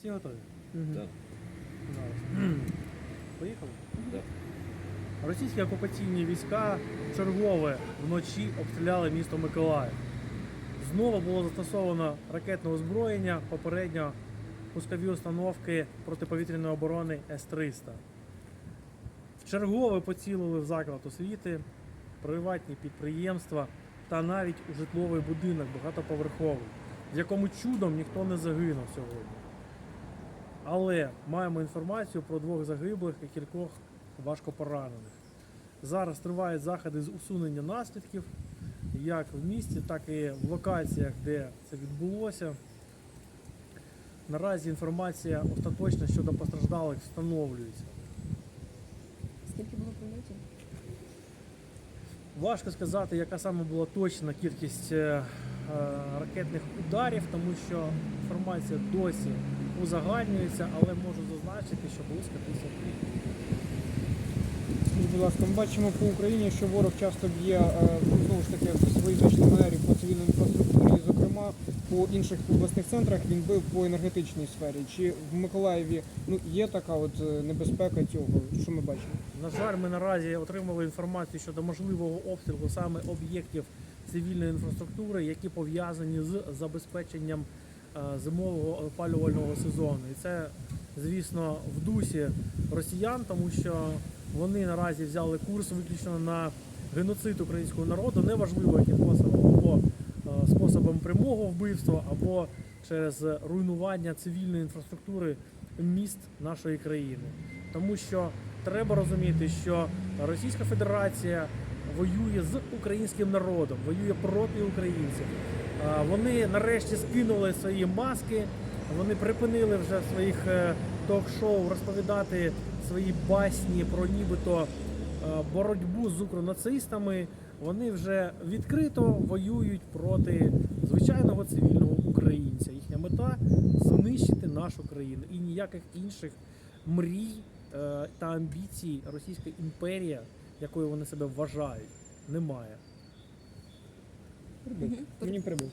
Всі готові? Так. Поїхали? Так. Російські окупаційні війська чергове вночі обстріляли місто Миколаїв. Знову було застосовано ракетне озброєння, попередньо пускові установки протиповітряної оборони С-300. Вчергове поцілили в заклад освіти, приватні підприємства та навіть у житловий будинок багатоповерховий, в якому чудом ніхто не загинув сьогодні. Але маємо інформацію про двох загиблих і кількох важко поранених. Зараз тривають заходи з усунення наслідків, як в місті, так і в локаціях, де це відбулося. Наразі інформація остаточна щодо постраждалих встановлюється. Скільки було прильотів? Важко сказати, яка саме була точна кількість е, ракетних ударів, тому що інформація досі узагальнюється, але можу зазначити, що близько 50. Будь ласка, ми бачимо по Україні, що ворог часто б'є е, ну, знову ж таки по інших обласних центрах він бив по енергетичній сфері. Чи в Миколаєві ну є така от е, небезпека цього? Що ми бачимо? На жаль, ми наразі отримали інформацію щодо можливого обстрілу саме об'єктів цивільної інфраструктури, які пов'язані з забезпеченням е, зимового опалювального сезону. І це, звісно, в дусі росіян, тому що вони наразі взяли курс виключно на геноцид українського народу, неважливо яким способом, або способом прямого вбивства, або через руйнування цивільної інфраструктури міст нашої країни. Тому що треба розуміти, що Російська Федерація воює з українським народом, воює проти українців. Вони нарешті скинули свої маски, вони припинили вже своїх е, ток-шоу розповідати свої басні про нібито е, боротьбу з укронацистами. Вони вже відкрито воюють проти звичайного цивільного українця. Їхня мета знищити нашу країну і ніяких інших мрій е, та амбіцій Російська імперія, якою вони себе вважають, немає. Мені прибив.